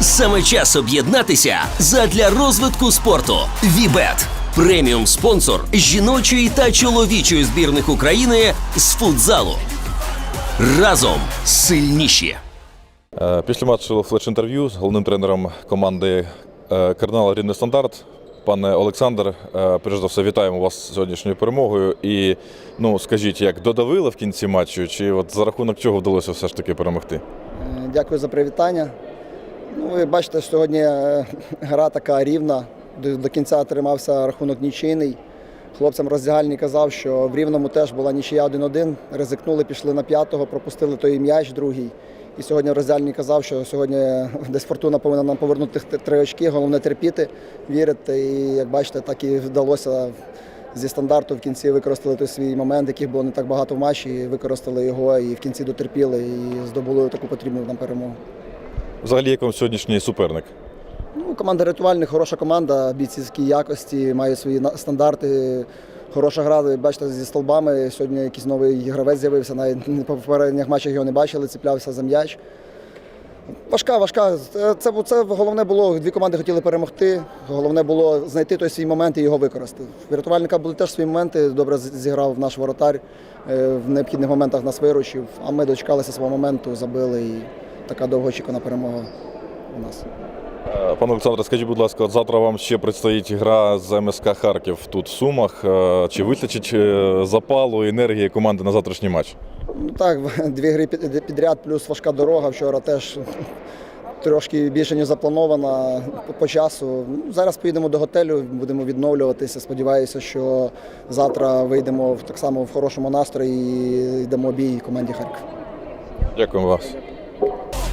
Саме час об'єднатися задля розвитку спорту. Вібет преміум спонсор жіночої та чоловічої збірних України з футзалу. Разом сильніші. Е, Після матчу флеш-інтерв'ю з головним тренером команди е, Кардинал Рідний Стандарт. Пане Олександр, е, перш за все, вітаємо вас з сьогоднішньою перемогою. І ну скажіть, як додавили в кінці матчу, чи от за рахунок чого вдалося все ж таки перемогти? Дякую за привітання. Ну, ви бачите, сьогодні е, гра така рівна. До, до кінця тримався рахунок нічийний. Хлопцям роздягальний казав, що в рівному теж була нічия 1-1. Ризикнули, пішли на п'ятого, пропустили той м'яч другий. І сьогодні роздягальний казав, що сьогодні десь фортуна повинна нам повернути три очки. Головне терпіти, вірити. І як бачите, так і вдалося зі стандарту в кінці використали той свій момент, яких було не так багато в матчі. і Використали його і в кінці дотерпіли і здобули таку потрібну нам перемогу. Взагалі, як вам сьогоднішній суперник? Ну, команда рятувальник, хороша команда, бійцівські якості, має свої стандарти. Хороша гра, бачите, зі столбами. Сьогодні якийсь новий гравець з'явився, навіть по попередніх матчах його не бачили, цеплявся за м'яч. Важка, важка. Це, це, головне було. Дві команди хотіли перемогти. Головне було знайти той свій момент і його використати. Рятувальника були теж свої моменти. Добре зіграв наш воротар. е, В необхідних моментах нас виручив. А ми дочекалися свого моменту, забили і така довгоочікувана перемога у нас. Е, Пане Олександре, скажіть, будь ласка, от завтра вам ще предстоїть гра з МСК Харків тут в Сумах. Е, Чи вистачить е, запалу енергії команди на завтрашній матч? Ну так, дві гри підряд, плюс важка дорога. Вчора теж трошки більше, ніж запланована по, по часу. Ну, зараз поїдемо до готелю, будемо відновлюватися. Сподіваюся, що завтра вийдемо так само в хорошому настрої і йдемо бій команді Харків. Дякуємо вас.